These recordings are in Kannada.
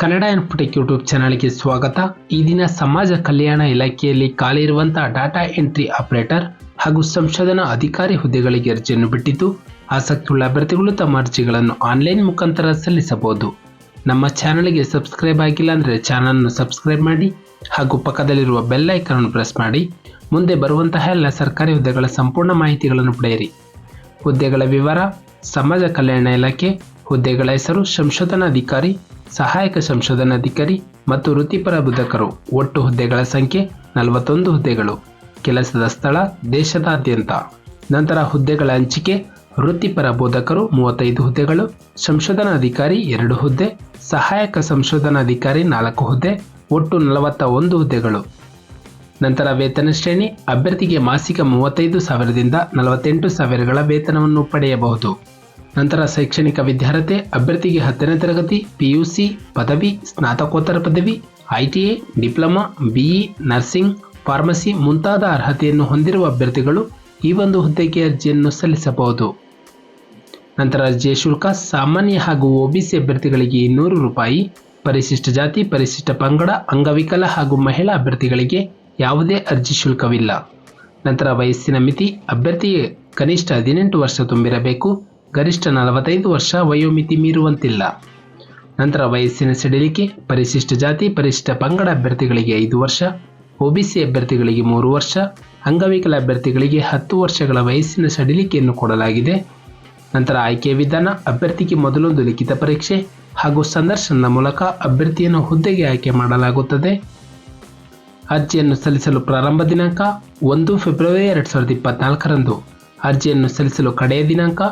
ಕನ್ನಡ ಇನ್ಫೋಟೆಕ್ ಯೂಟ್ಯೂಬ್ ಚಾನಲ್ಗೆ ಸ್ವಾಗತ. ಈ ದಿನ ಸಮಾಜ ಕಲ್ಯಾಣ ಇಲಾಖೆಯಲ್ಲಿ ಖಾಲಿ ಇರುವಂತಹ ಡಾಟಾ ಎಂಟ್ರಿ ಆಪರೇಟರ್ ಹಾಗೂ ಸಂಶೋಧನಾ ಅಧಿಕಾರಿ ಹುದ್ದೆಗಳಿಗೆ ಅರ್ಜಿಯನ್ನು ಬಿಟ್ಟಿದ್ದು, ಆಸಕ್ತಿಯುಳ್ಳ ಅಭ್ಯರ್ಥಿಗಳು ತಮ್ಮ ಅರ್ಜಿಗಳನ್ನು ಆನ್ಲೈನ್ ಮುಖಾಂತರ ಸಲ್ಲಿಸಬಹುದು. ನಮ್ಮ ಚಾನಲ್ಗೆ ಸಬ್ಸ್ಕ್ರೈಬ್ ಆಗಿಲ್ಲ ಅಂದರೆ ಚಾನಲ್ನ ಸಬ್ಸ್ಕ್ರೈಬ್ ಮಾಡಿ ಹಾಗೂ ಪಕ್ಕದಲ್ಲಿರುವ ಬೆಲ್ ಐಕಾನ್ ಪ್ರೆಸ್ ಮಾಡಿ. ಮುಂದೆ ಬರುವಂತಹ ಎಲ್ಲ ಸರ್ಕಾರಿ ಹುದ್ದೆಗಳ ಸಂಪೂರ್ಣ ಮಾಹಿತಿಗಳನ್ನು ಪಡೆಯಿರಿ. ಹುದ್ದೆಗಳ ವಿವರ, ಸಮಾಜ ಕಲ್ಯಾಣ ಇಲಾಖೆ, ಹುದ್ದೆಗಳ ಹೆಸರು ಸಂಶೋಧನಾಧಿಕಾರಿ ಸಹಾಯಕ ಸಂಶೋಧನಾಧಿಕಾರಿ ಮತ್ತು ವೃತ್ತಿಪರ ಬೋಧಕರು. ಒಟ್ಟು ಹುದ್ದೆಗಳ ಸಂಖ್ಯೆ ನಲವತ್ತೊಂದು ಹುದ್ದೆಗಳು. ಕೆಲಸದ ಸ್ಥಳ ದೇಶದಾದ್ಯಂತ. ನಂತರ ಹುದ್ದೆಗಳ ಹಂಚಿಕೆ ವೃತ್ತಿಪರ ಬೋಧಕರು ಮೂವತ್ತೈದು ಹುದ್ದೆಗಳು ಸಂಶೋಧನಾಧಿಕಾರಿ ಎರಡು ಹುದ್ದೆ, ಸಹಾಯಕ ಸಂಶೋಧನಾಧಿಕಾರಿ ನಾಲ್ಕು ಹುದ್ದೆ, ಒಟ್ಟು ನಲವತ್ತ ಒಂದು ಹುದ್ದೆಗಳು. ನಂತರ ವೇತನ ಶ್ರೇಣಿ ಅಭ್ಯರ್ಥಿಗೆ ಮಾಸಿಕ ಮೂವತ್ತೈದು ಸಾವಿರದಿಂದ ನಲವತ್ತೆಂಟು ಸಾವಿರಗಳ ವೇತನವನ್ನು ಪಡೆಯಬಹುದು. ನಂತರ ಶೈಕ್ಷಣಿಕ ವಿದ್ಯಾರ್ಹತೆ, ಅಭ್ಯರ್ಥಿಗೆ ಹತ್ತನೇ ತರಗತಿ ಪಿಯುಸಿ ಪದವಿ, ಸ್ನಾತಕೋತ್ತರ ಪದವಿ ITI diploma BE nursing, pharmacy ಮುಂತಾದ ಅರ್ಹತೆಯನ್ನು ಹೊಂದಿರುವ ಅಭ್ಯರ್ಥಿಗಳು ಈ ಒಂದು ಹುದ್ದೆಗೆ ಅರ್ಜಿಯನ್ನು ಸಲ್ಲಿಸಬಹುದು. ನಂತರ ಅರ್ಜಿಯ ಶುಲ್ಕ ಸಾಮಾನ್ಯ ಹಾಗೂ ಒಬಿಸಿ ಅಭ್ಯರ್ಥಿಗಳಿಗೆ ಇನ್ನೂರು ರೂಪಾಯಿ, ಪರಿಶಿಷ್ಟ ಜಾತಿ, ಪರಿಶಿಷ್ಟ ಪಂಗಡ, ಅಂಗವಿಕಲ ಹಾಗೂ ಮಹಿಳಾ ಅಭ್ಯರ್ಥಿಗಳಿಗೆ ಯಾವುದೇ ಅರ್ಜಿ ಶುಲ್ಕವಿಲ್ಲ. ನಂತರ ವಯಸ್ಸಿನ ಮಿತಿ, ಅಭ್ಯರ್ಥಿಗೆ ಕನಿಷ್ಠ ಹದಿನೆಂಟು ವರ್ಷ ತುಂಬಿರಬೇಕು. ಗರಿಷ್ಠ ನಲವತ್ತೈದು ವರ್ಷ ವಯೋಮಿತಿ ಮೀರುವಂತಿಲ್ಲ. ನಂತರ ವಯಸ್ಸಿನ ಸಡಿಲಿಕೆ, ಪರಿಶಿಷ್ಟ ಜಾತಿ, ಪರಿಶಿಷ್ಟ ಪಂಗಡ ಅಭ್ಯರ್ಥಿಗಳಿಗೆ ಐದು ವರ್ಷ ಒಬಿಸಿ ಅಭ್ಯರ್ಥಿಗಳಿಗೆ ಮೂರು ವರ್ಷ, ಅಂಗವಿಕಲ ಅಭ್ಯರ್ಥಿಗಳಿಗೆ ಹತ್ತು ವರ್ಷಗಳ ವಯಸ್ಸಿನ ಸಡಿಲಿಕೆಯನ್ನು ಕೊಡಲಾಗಿದೆ. ನಂತರ ಆಯ್ಕೆ ವಿಧಾನ, ಅಭ್ಯರ್ಥಿಗೆ ಮೊದಲೊಂದು ಲಿಖಿತ ಪರೀಕ್ಷೆ ಹಾಗೂ ಸಂದರ್ಶನದ ಮೂಲಕ ಅಭ್ಯರ್ಥಿಯನ್ನು ಹುದ್ದೆಗೆ ಆಯ್ಕೆ ಮಾಡಲಾಗುತ್ತದೆ. ಅರ್ಜಿಯನ್ನು ಸಲ್ಲಿಸಲು ಪ್ರಾರಂಭ ದಿನಾಂಕ ಒಂದು ಫೆಬ್ರವರಿ ಎರಡು ಸಾವಿರದ ಇಪ್ಪತ್ನಾಲ್ಕರಂದು. ಅರ್ಜಿಯನ್ನು ಸಲ್ಲಿಸಲು ಕಡೆಯ ದಿನಾಂಕ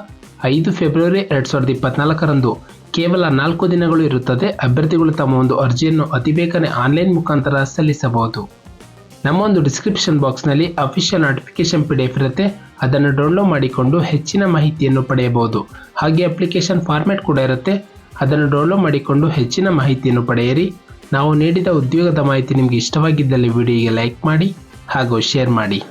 ಐದು ಫೆಬ್ರವರಿ ಎರಡು ಸಾವಿರದ ಇಪ್ಪತ್ನಾಲ್ಕರಂದು ಕೇವಲ ನಾಲ್ಕು ದಿನಗಳು ಇರುತ್ತದೆ. ಅಭ್ಯರ್ಥಿಗಳು ತಮ್ಮ ಒಂದು ಅರ್ಜಿಯನ್ನು ಅತಿ ಬೇಗನೆ ಆನ್ಲೈನ್ ಮುಖಾಂತರ ಸಲ್ಲಿಸಬಹುದು. ನಮ್ಮ ಒಂದು ಡಿಸ್ಕ್ರಿಪ್ಷನ್ ಬಾಕ್ಸ್ನಲ್ಲಿ official notification P D F ಇರುತ್ತೆ. ಅದನ್ನು ಡೌನ್ಲೋಡ್ ಮಾಡಿಕೊಂಡು ಹೆಚ್ಚಿನ ಮಾಹಿತಿಯನ್ನು ಪಡೆಯಬಹುದು. ಹಾಗೆ ಅಪ್ಲಿಕೇಶನ್ ಫಾರ್ಮ್ಯಾಟ್ ಕೂಡ ಇರುತ್ತೆ. ಅದನ್ನು ಡೌನ್ಲೋಡ್ ಮಾಡಿಕೊಂಡು ಹೆಚ್ಚಿನ ಮಾಹಿತಿಯನ್ನು ಪಡೆಯಿರಿ. ನಾವು ನೀಡಿದ ಉದ್ಯೋಗದ ಮಾಹಿತಿ ನಿಮಗೆ ಇಷ್ಟವಾಗಿದ್ದಲ್ಲಿ ವಿಡಿಯೋಗೆ ಲೈಕ್ ಮಾಡಿ ಹಾಗೂ ಶೇರ್ ಮಾಡಿ.